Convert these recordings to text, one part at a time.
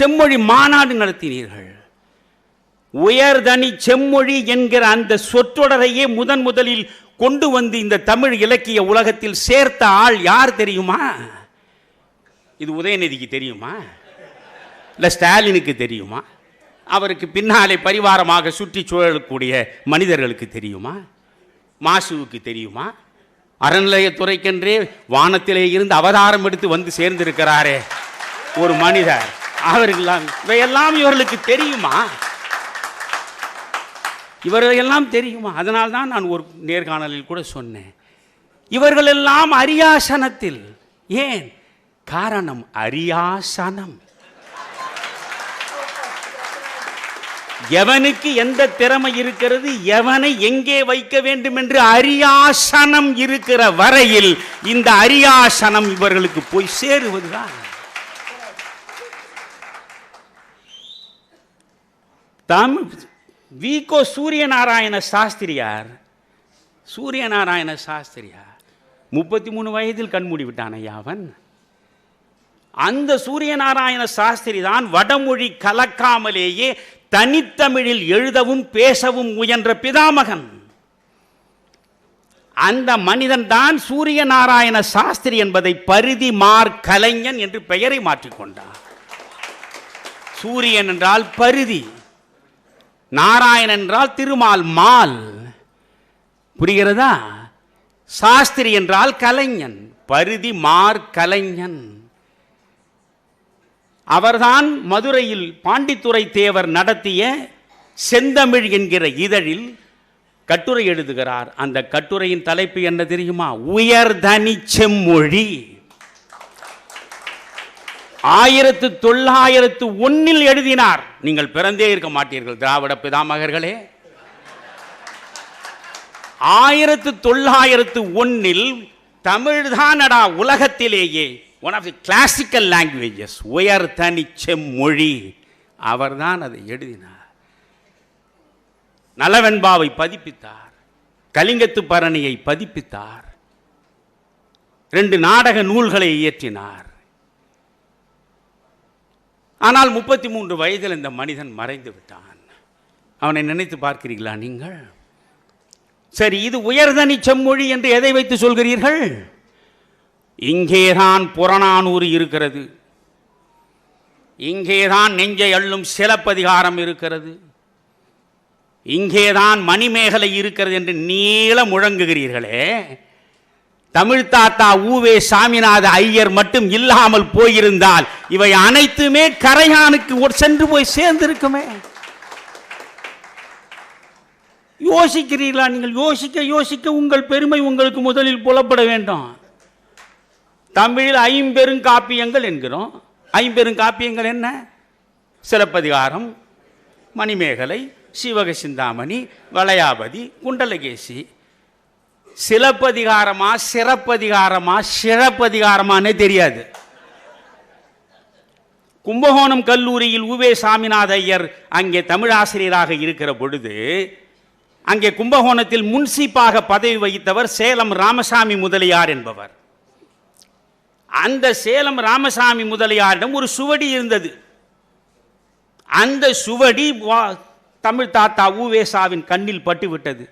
செம்மொழி மாநாடு நடத்தினீர்கள். உயர்தனி செம்மொழி என்கிற அந்த சொற்றொடரையே முதன் முதலில் கொண்டு வந்து இந்த தமிழ் இலக்கிய உலகத்தில் சேர்த்த ஆள் யார் தெரியுமா? இது உதயநிதிக்கு தெரியுமா? இல்லை ஸ்டாலினுக்கு தெரியுமா? அவருக்கு பின்னாலே பரிவாரமாக சுற்றி சூழலக்கூடிய மனிதர்களுக்கு தெரியுமா? மாசுவுக்கு தெரியுமா? அறநிலையத்துறைக்கென்றே வானத்திலே இருந்து அவதாரம் எடுத்து வந்து சேர்ந்திருக்கிறாரே ஒரு மனிதர். அவர்கள் இவையெல்லாம் இவர்களுக்கு தெரியுமா? இவர்களெல்லாம் தெரியுமா? அதனால் தான் நான் ஒரு நேர்காணலில் கூட சொன்னேன். இவர்களெல்லாம் அரியாசனத்தில். ஏன்? காரணம் அரியாசனம். எவனுக்கு எந்த திறமை இருக்கிறது எவனை எங்கே வைக்க வேண்டும் என்று அரியாசனம் இருக்கிற வரையில் இந்த அரியாசனம் இவர்களுக்கு போய் சேருவதுதான். தாம் வி கோ சூரியநாராயண சாஸ்திரியார் சூரியநாராயண சாஸ்திரியார் முப்பத்தி மூணு வயதில் கண்மூடி விட்டான் அவன். அந்த சூரியநாராயண சாஸ்திரி தான் வடமொழி கலக்காமலேயே தனித்தமிழில் எழுதவும் பேசவும் முயன்ற பிதாமகன். அந்த மனிதன் தான் சூரியநாராயண சாஸ்திரி என்பதை பரிதி மார் கலைஞன் என்று பெயரை மாற்றிக்கொண்டார் சூரியன் என்றால் பரிதி. நாராயணன் என்றால் திருமால் மால். புரிகிறதா? சாஸ்திரி என்றால் கலைஞன் பருதி மார் கலைஞன். அவர்தான் மதுரையில் பாண்டித்துரை தேவர் நடத்திய செந்தமிழ் என்கிற இதழில் கட்டுரை எழுதுகிறார். அந்த கட்டுரையின் தலைப்பு என்ன தெரியுமா? உயர்தனி செம்மொழி. ஆயிரத்து தொள்ளாயிரத்து ஒன்னில் எழுதினார். நீங்கள் பிறந்தே இருக்க மாட்டீர்கள் திராவிட பிதாமகர்களே. ஆயிரத்து தொள்ளாயிரத்து ஒன்னில் தமிழ்தானடா உலகத்திலேயே one of the classical languages உயர் தனி செம்மொழி அவர்தான் அதை எழுதினார். நலவெண்பாவை பதிப்பித்தார் கலிங்கத்து பரணியை பதிப்பித்தார் ரெண்டு நாடக நூல்களை இயற்றினார். ஆனால் முப்பத்தி மூன்று வயதில் இந்த மனிதன் மறைந்து விட்டான். அவனை நினைத்து பார்க்கிறீர்களா நீங்கள்? சரி இது உயர்தனி செம்மொழி என்று எதை வைத்து சொல்கிறீர்கள்? இங்கேதான் புறநானூறு இருக்கிறது. இங்கேதான் நெஞ்சை அள்ளும் சிலப்பதிகாரம் இருக்கிறது. இங்கேதான் மணிமேகலை இருக்கிறது என்று நீள முழங்குகிறீர்களே. தமிழ் தாத்தா ஊவே சாமிநாத ஐயர் மட்டும் இல்லாமல் போயிருந்தால் இவை அனைத்துமே கரையானுக்கு சென்று போய் சேர்ந்திருக்குமே. யோசிக்கிறீர்களா நீங்கள்? யோசிக்க யோசிக்க உங்கள் பெருமை உங்களுக்கு முதலில் புலப்பட வேண்டும். தமிழில் ஐம்பெருங்காப்பியங்கள் என்கிறோம். ஐம்பெருங்காப்பியங்கள் என்ன? சிலப்பதிகாரம் மணிமேகலை சிவக சிந்தாமணி வளையாபதி குண்டலகேசி சிலப்பதிகாரமா சிறப்பதிகாரமா சிறப்பதிகாரமானே தெரியாது. கும்பகோணம் கல்லூரியில் உவே சாமிநாத ஐயர் அங்கே தமிழாசிரியராக இருக்கிற பொழுது அங்கே கும்பகோணத்தில் முன்சீப்பாக பதவி வகித்தவர் சேலம் ராமசாமி முதலியார் என்பவர். அந்த சேலம் ராமசாமி முதலியாரிடம் ஒரு சுவடி இருந்தது. அந்த சுவடி வா- தமிழ் தாத்தா ஊவேசாவின் கண்ணில் பட்டுவிட்டது.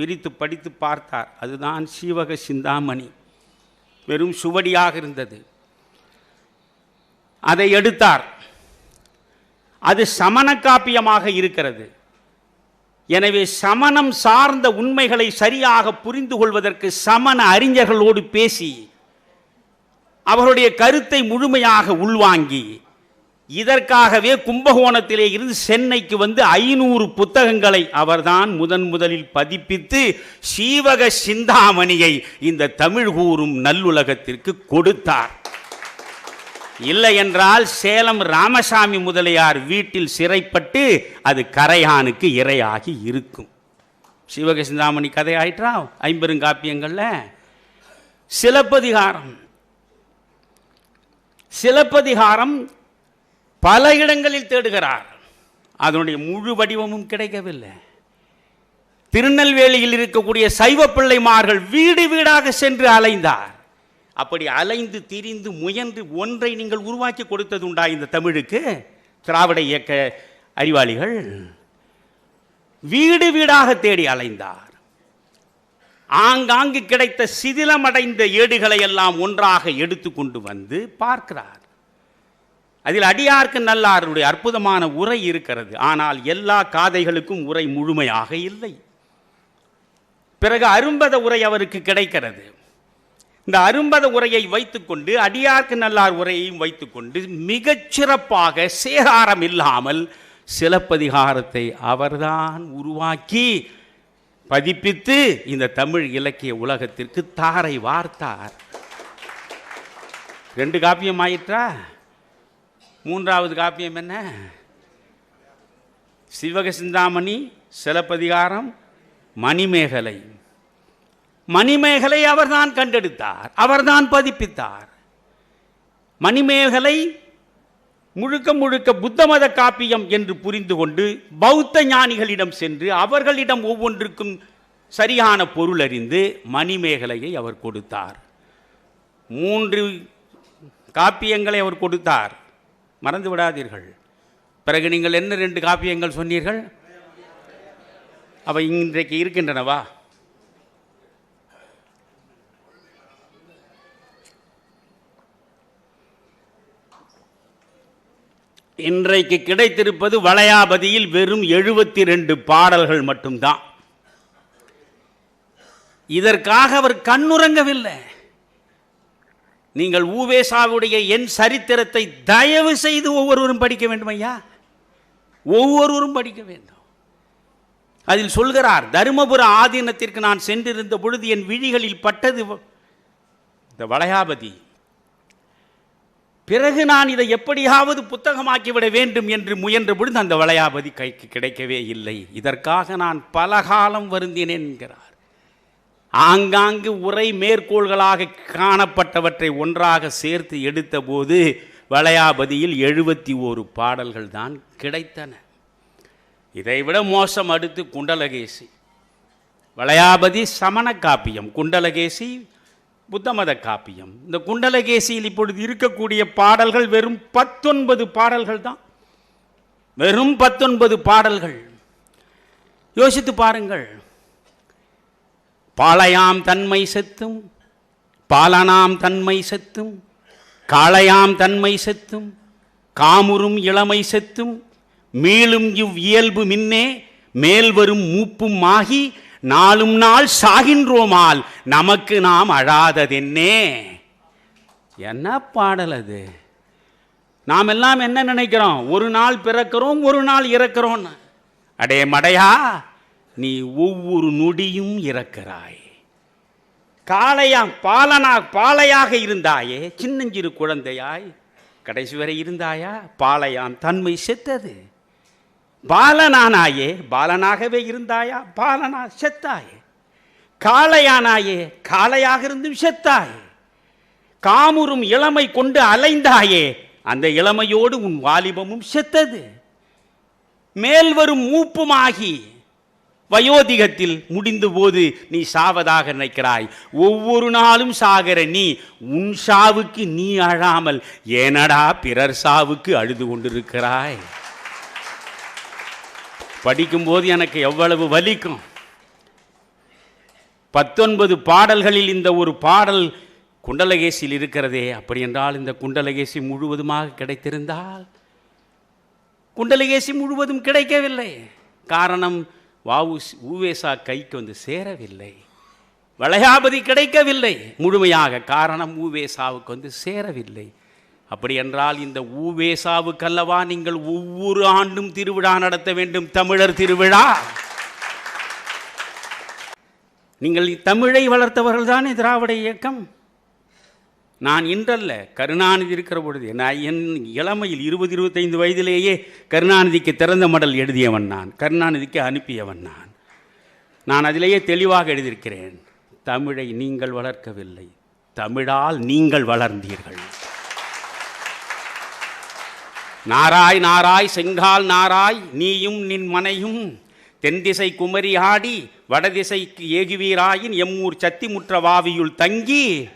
பிரித்து படித்து பார்த்தார். அதுதான் சீவக சிந்தாமணி. வெறும் சுவடியாக இருந்தது. அதை எடுத்தார். அது சமண காப்பியமாக இருக்கிறது. எனவே சமணம் சார்ந்த உண்மைகளை சரியாக புரிந்து கொள்வதற்கு சமண அறிஞர்களோடு பேசி அவருடைய கருத்தை முழுமையாக உள்வாங்கி இதற்காகவே கும்பகோணத்திலே இருந்து சென்னைக்கு வந்து ஐநூறு புத்தகங்களை அவர்தான் முதன் முதலில் பதிப்பித்து சீவக சிந்தாமணியை இந்த தமிழ் கூறும் நல்லுலகத்திற்கு கொடுத்தார். இல்லை என்றால் சேலம் ராமசாமி முதலியார் வீட்டில் சிறைப்பட்டு அது கரையானுக்கு இரையாகி இருக்கும். சிவக சிந்தாமணி கதை ஆயிற்றா? ஐம்பெருங்காப்பியங்களில் சிலப்பதிகாரம். சிலப்பதிகாரம் பல இடங்களில் தேடுகிறார். அதனுடைய முழு வடிவமும் கிடைக்கவில்லை. திருநெல்வேலியில் இருக்கக்கூடிய சைவ பிள்ளைமார்கள் வீடு வீடாக சென்று அலைந்தார். அப்படி அலைந்து திரிந்து முயன்று ஒன்றை நீங்கள் உருவாக்கி கொடுத்தது உண்டா இந்த தமிழுக்கு? திராவிட இயக்க அறிவாளிகள் வீடு வீடாக தேடி அலைந்தார். ஆங்காங்கு கிடைத்த சிதிலமடைந்த ஏடுகளை எல்லாம் ஒன்றாக எடுத்துக்கொண்டு வந்து பார்க்கிறார். அதில் அடியார்க்கு நல்லாருடைய அற்புதமான உரை இருக்கிறது. ஆனால் எல்லா காதைகளுக்கும் உரை முழுமையாக இல்லை. பிறகு அரும்பத உரை அவருக்கு கிடைக்கிறது. இந்த அரும்பத உரையை வைத்துக்கொண்டு அடியார்க்கு நல்லார் உரையையும் வைத்துக்கொண்டு மிகச் சிறப்பாக சேகாரம் இல்லாமல் சிலப்பதிகாரத்தை அவர்தான் உருவாக்கி பதிப்பித்து இந்த தமிழ் இலக்கிய உலகத்திற்கு தாரை வார்த்தார். ரெண்டு காப்பியம் ஆயிற்றா? மூன்றாவது காப்பியம் என்ன? சிவக சிந்தாமணி சிலப்பதிகாரம் மணிமேகலை. மணிமேகலை அவர்தான் கண்டெடுத்தார் அவர்தான் பதிப்பித்தார். மணிமேகலை முழுக்க முழுக்க புத்த மத காப்பியம் என்று புரிந்து கொண்டு பௌத்த ஞானிகளிடம் சென்று அவர்களிடம் ஒவ்வொன்றுக்கும் சரியான பொருள் அறிந்து மணிமேகலையை அவர் கொடுத்தார். மூன்று காப்பியங்களை அவர் கொடுத்தார். மறந்து விடாதீர்கள் பிறகு நீங்கள் என்ன ரெண்டு காப்பியங்கள் சொன்னீர்கள்? அவை இன்றைக்கு இருக்கின்றனவா? இன்றைக்கு கிடைத்திருப்பது வளையாபதியில் வெறும் எழுபத்தி ரெண்டு பாடல்கள் மட்டும்தான். இதற்காக அவர் கண்ணுறங்கவில்லை. நீங்கள் ஊவேசாவுடைய என் சரித்திரத்தை தயவு செய்து ஒவ்வொருவரும் படிக்க வேண்டும் ஐயா ஒவ்வொருவரும் படிக்க வேண்டும். அதில் சொல்கிறார் தருமபுர ஆதீனத்திற்கு நான் சென்றிருந்த பொழுது என் விழிகளில் பட்டது இந்த வளையாபதி பிறகு நான் இதை எப்படியாவது புத்தகமாக்கிவிட வேண்டும் என்று முயன்ற பொழுது அந்த வளையாபதி கைக்கு கிடைக்கவே இல்லை. இதற்காக நான் பல காலம் வருந்தினேன் என்கிறார். ஆங்காங்கு உரை மேற்கோள்களாக காணப்பட்டவற்றை ஒன்றாக சேர்த்து எடுத்தபோது வளையாபதியில் எழுபத்தி ஓரு பாடல்கள் தான் கிடைத்தன. இதைவிட மோசம் அடுத்து குண்டலகேசி. வளையாபதி சமண காப்பியம் குண்டலகேசி புத்தமத காப்பியம். இந்த குண்டலகேசியில் இப்பொழுது இருக்கக்கூடிய பாடல்கள் வெறும் பத்தொன்பது பாடல்கள் தான். வெறும் பத்தொன்பது பாடல்கள். யோசித்து பாருங்கள். பாளையாம் தன்மை செத்தும் பாலனாம் தன்மை செத்தும் காளையாம் தன்மை செத்தும் காமுறும் இளமை செத்தும் மீளும் இவ் இயல்பு மின்னே மேல் வரும் மூப்பும் ஆகி நாளும் நாள் சாகின்றோமால் நமக்கு நாம் அழாததென்னே. என்ன பாடல் அது? நாம் எல்லாம் என்ன நினைக்கிறோம்? ஒரு நாள் பிறக்கிறோம் ஒரு நாள் இறக்கிறோம் அடே மடையா! நீ ஒவ்வொரு நொடியும் இறக்கிறாய். காளையா பாலனா பாலையாக இருந்தாயே. சின்னஞ்சிறு குழந்தையாய் கடைசி வரை இருந்தாயா? பாலையான் தன்மை செத்தது. பாலனானாயே பாலனாகவே இருந்தாயா? பாலனா செத்தாயே. காளையானாயே காளையாக இருந்தும் செத்தாயே. காமுறும் இளமை கொண்டு அலைந்தாயே. அந்த இளமையோடு உன் வாலிபமும் செத்தது. மேல் வரும் மூப்புமாகி வயோதிகத்தில் முடிந்த போது நீ சாவதாக நினைக்கிறாய். ஒவ்வொரு நாளும் சாகிற நீ உன் சாவுக்கு நீ அழாமல் ஏனடா பிறர் சாவுக்கு அழுது கொண்டிருக்கிறாய்? படிக்கும்போது எனக்கு எவ்வளவு வலிக்கும். பத்தொன்பது பாடல்களில் இந்த ஒரு பாடல் குண்டலகேசியில் இருக்கிறதே. அப்படி என்றால் இந்த குண்டலகேசி முழுவதுமாக கிடைத்திருந்தால் குண்டலகேசி முழுவதும் கிடைக்கவில்லை. காரணம் வாவு ஊவேசா கைக்கு வந்து சேரவில்லை. வளையாபதி கிடைக்கவில்லை. முழுமையாக காரணம் ஊவேசாவுக்கு வந்து சேரவில்லை. அப்படி என்றால் இந்த ஊவேசாவுக்கல்லவா நீங்கள் ஒவ்வொரு ஆண்டும் திருவிழா நடத்த வேண்டும் தமிழர் திருவிழா? நீங்கள் தமிழை வளர்த்தவர்கள் தானே திராவிட இயக்கம்? நான் இன்றல்ல கருணாநிதி இருக்கிற பொழுது நான் என் இளமையில் இருபது இருபத்தைந்து வயதிலேயே கருணாநிதிக்கு திறந்த மடல் எழுதியவன் நான் கருணாநிதிக்கு அனுப்பியவன் நான். நான் அதிலேயே தெளிவாக எழுதியிருக்கிறேன் தமிழை நீங்கள் வளர்க்கவில்லை தமிழால் நீங்கள் வளர்ந்தீர்கள். நாராய் நாராய் செங்கால் நாராய் நீயும் நின் மனையும் தென்திசை குமரி ஆடி வடதிசைக்கு ஏகுவீராயின் எம்மூர் சத்திமுற்ற வாவியுள் தங்கி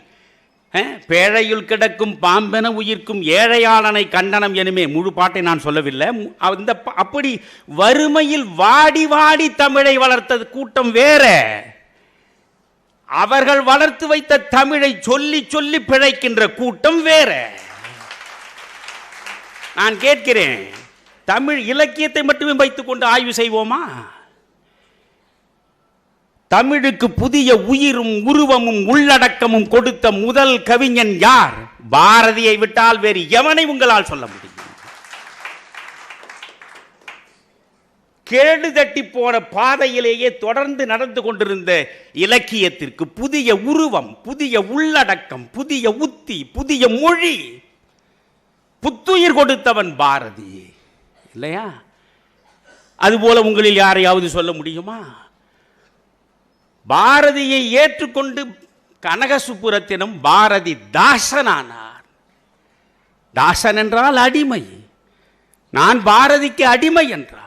பேழையுள் கிடக்கும் பாம்பென உயிர்க்கும் ஏழையாளனை கண்டனம் எனுமே. முழு பாட்டை நான் சொல்லவில்லை. அந்த அப்படி வறுமையில் வாடி வாடி தமிழை வளர்த்தது கூட்டம் வேற. அவர்கள் வளர்த்து வைத்த தமிழை சொல்லி சொல்லி பிழைக்கின்ற கூட்டம் வேற. நான் கேட்கிறேன் தமிழ் இலக்கியத்தை மட்டுமே வைத்துக்கொண்டு ஆய்வு செய்வோமா? தமிழுக்கு புதிய உயிரும் உருவமும் உள்ளடக்கமும் கொடுத்த முதல் கவிஞன் யார்? பாரதியை விட்டால் வேறு எவனை உங்களால் சொல்ல முடியும்? கேடு தட்டி போன பாதையிலேயே தொடர்ந்து நடந்து கொண்டிருந்த இலக்கியத்திற்கு புதிய உருவம் புதிய உள்ளடக்கம் புதிய உத்தி புதிய மொழி புத்துயிர் கொடுத்தவன் பாரதி. இல்லையா? அதுபோல உங்களில் யாரையாவது சொல்ல முடியுமா? பாரதியை ஏற்றுக்கொண்டு கனகசுப்புரத்தினும் பாரதி தாசனானார். தாசன் என்றால் அடிமை. நான் பாரதிக்கு அடிமை என்றான்.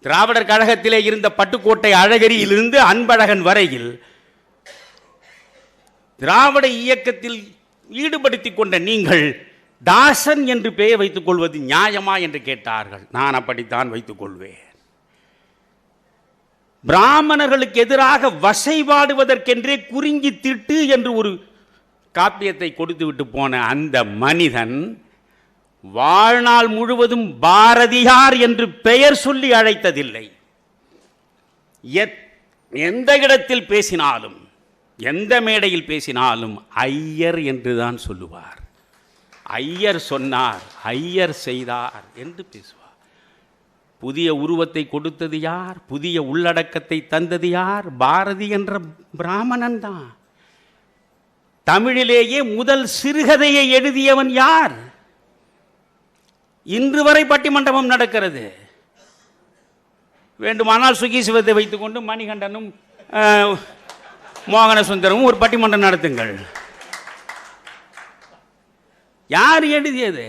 திராவிடர் கழகத்திலே இருந்த பட்டுக்கோட்டை அழகிரியிலிருந்து அன்பழகன் வரையில் திராவிட இயக்கத்தில் ஈடுபடுத்திக் கொண்ட நீங்கள் தாசன் என்று பெயர் வைத்துக் கொள்வது நியாயமா என்று கேட்டார்கள். நான் அப்படித்தான் வைத்துக் கொள்வேன். பிராமணர்களுக்கு எதிராக வசைபாடுவதற்கென்றே குறிஞ்சி திட்டு என்று ஒரு காப்பியத்தை கொடுத்து விட்டு போன அந்த மனிதன் வாழ்நாள் முழுவதும் பாரதியார் என்று பெயர் சொல்லி அழைத்ததில்லை. எத்- எந்த இடத்தில் பேசினாலும் எந்த மேடையில் பேசினாலும் ஐயர் என்றுதான் சொல்லுவார். ஐயர் சொன்னார் ஐயர் செய்தார் என்று பேசுவார். புதிய உருவத்தை கொடுத்தது யார்? புதிய உள்ளடக்கத்தை தந்தது யார்? பாரதி என்ற பிராமணன் தான். தமிழிலேயே முதல் சிறுகதையை எழுதியவன் யார்? இன்று வரை பட்டிமண்டபம் நடக்கிறது. வேண்டுமானால் சுகி சிவத்தை வைத்துக்கொண்டு மணிகண்டனும் மோகன சுந்தரமும் ஒரு பட்டிமன்றம் நடத்துங்கள். யார் எழுதியது?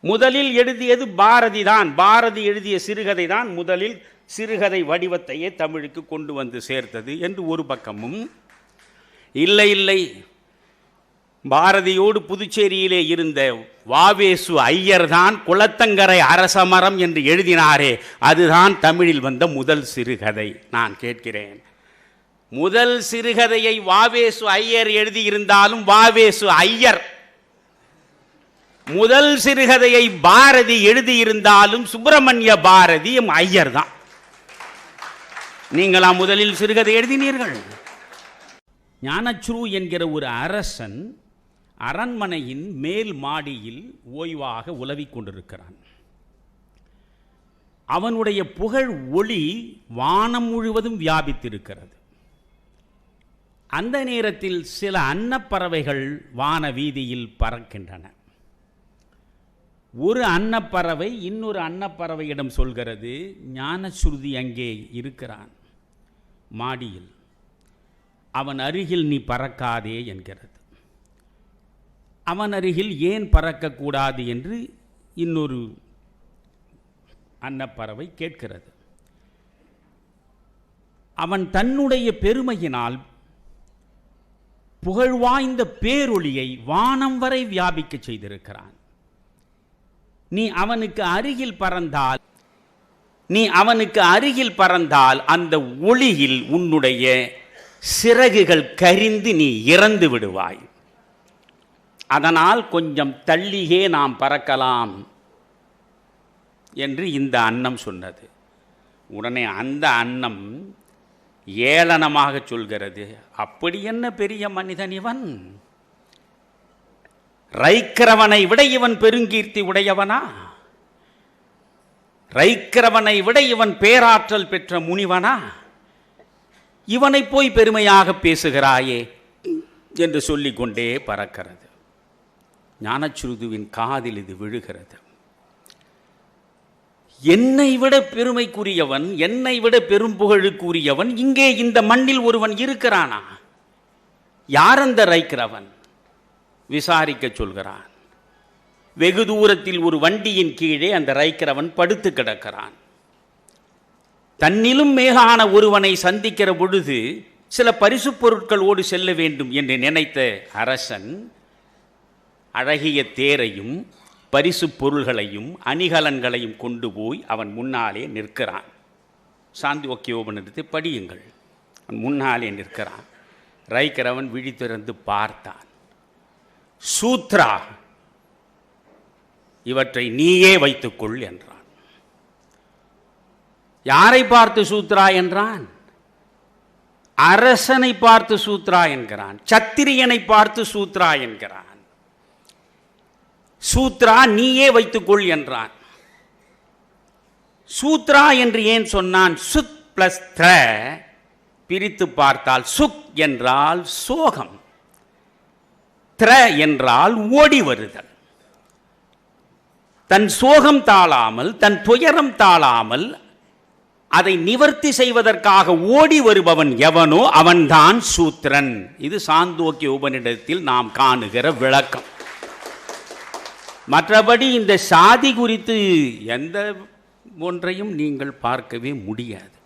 முதலில் எழுதியது பாரதி தான் பாரதி எழுதிய சிறுகதை தான் முதலில் சிறுகதை வடிவத்தையே தமிழுக்கு கொண்டு வந்து சேர்த்தது என்று ஒரு பக்கமும். இல்லை இல்லை. பாரதியோடு புதுச்சேரியிலே இருந்த வாவேசு ஐயர் தான் குளத்தங்கரை அரசமரம் என்று எழுதினாரே. அதுதான் தமிழில் வந்த முதல் சிறுகதை நான் கேட்கிறேன். முதல் சிறுகதையை வாவேசு ஐயர் எழுதியிருந்தாலும் வாவேசு ஐயர் முதல் சிறுகதையை பாரதி எழுதியிருந்தாலும் சுப்பிரமணிய பாரதி எம் ஐயர் தான் நீங்களா முதலில் சிறுகதை எழுதினீர்கள்? ஞானச்ரு என்கிற ஒரு அரசன் அரண்மனையின் மேல் மாடியில் ஓய்வாக உலவிக் கொண்டிருக்கிறான். அவனுடைய புகழ் ஒளி வானம் முழுவதும் வியாபித்திருக்கிறது. அந்த நேரத்தில் சில அன்னப்பறவைகள் வான வீதியில் பறக்கின்றன. ஒரு அன்னப்பறவை இன்னொரு அன்னப்பறவையிடம் சொல்கிறது ஞானஸ்ருதி அங்கே இருக்கிறான் மாடியில். அவன் அருகில் நீ பறக்காதே என்கிறது. அவன் அருகில் ஏன் பறக்கக்கூடாது என்று இன்னொரு அன்னப்பறவை கேட்கிறது. அவன் தன்னுடைய பெருமையினால் புகழ்வாய்ந்த பேரொளியை வானம் வரை வியாபிக்கச் செய்திருக்கிறான். நீ அவனுக்கு அருகில் பறந்தால் நீ அவனுக்கு அருகில் பறந்தால் அந்த ஒளியில் உன்னுடைய சிறகுகள் கரிந்து நீ இறந்து விடுவாய். அதனால் கொஞ்சம் தள்ளியே நாம் பறக்கலாம் என்று இந்த அன்னம் சொன்னது. உடனே அந்த அன்னம் ஏளனமாக சொல்கிறது. அப்படி என்ன பெரிய மனிதன் இவன்? ரைக்கிறவனை விட இவன் பெருங்கீர்த்தி உடையவனா? ரைக்கிறவனை விட இவன் பேராற்றல் பெற்ற முனிவனா? இவனை போய் பெருமையாக பேசுகிறாயே என்று சொல்லிக்கொண்டே பறக்கிறது. ஞானச்சுருதுவின் காதில் இது விழுகிறது. என்னை விட பெருமைக்குரியவன் என்னை விட பெரும்புகழுக்குரியவன் இங்கே இந்த மண்ணில் ஒருவன் இருக்கிறானா? யார் அந்த ரைக்கிறவன்? விசாரிக்க சொல்கிறான். வெகு தூரத்தில் ஒரு வண்டியின் கீழே அந்த ரைக்கிறவன் படுத்து கிடக்கிறான். தன்னிலும் மேலான ஒருவனை சந்திக்கிற பொழுது சில பரிசுப் பொருட்களோடு செல்ல வேண்டும் என்று நினைத்த அரசன் அழகிய தேரையும் பரிசுப் பொருள்களையும் அணிகலன்களையும் கொண்டு போய் அவன் முன்னாலே நிற்கிறான். சாந்தி சாந்தியோக்கியோபனிடத்தை படியுங்கள். அவன் முன்னாலே நிற்கிறான். ரைக்கரவன் விழி திறந்து பார்த்தான். சூத்ரா. இவற்றை நீயே வைத்துக்கொள் என்றான். யாரை பார்த்து சூத்ரா என்றான்? அரசனை பார்த்து சூத்ரா என்கிறான். சத்திரியனை பார்த்து சூத்ரா என்கிறான். சூத்ரா நீயே வைத்துக்கொள் என்றான். சூத்ரா என்று ஏன் சொன்னான்? சுத் பிளஸ் த்ர பிரித்து பார்த்தால் சுக் என்றால் சோகம். திர என்றால் ஓடி வருதல். தன் சோகம் தாழாமல் தன் துயரம் தாழாமல் அதை நிவர்த்தி செய்வதற்காக ஓடி வருபவன் எவனோ அவன்தான் சூத்திரன். இது சாந்தோக்கிய உபனிடத்தில் நாம் காணுகிற விளக்கம். மற்றபடி இந்த சாதி குறித்து எந்த ஒன்றையும் நீங்கள் பார்க்கவே முடியாது.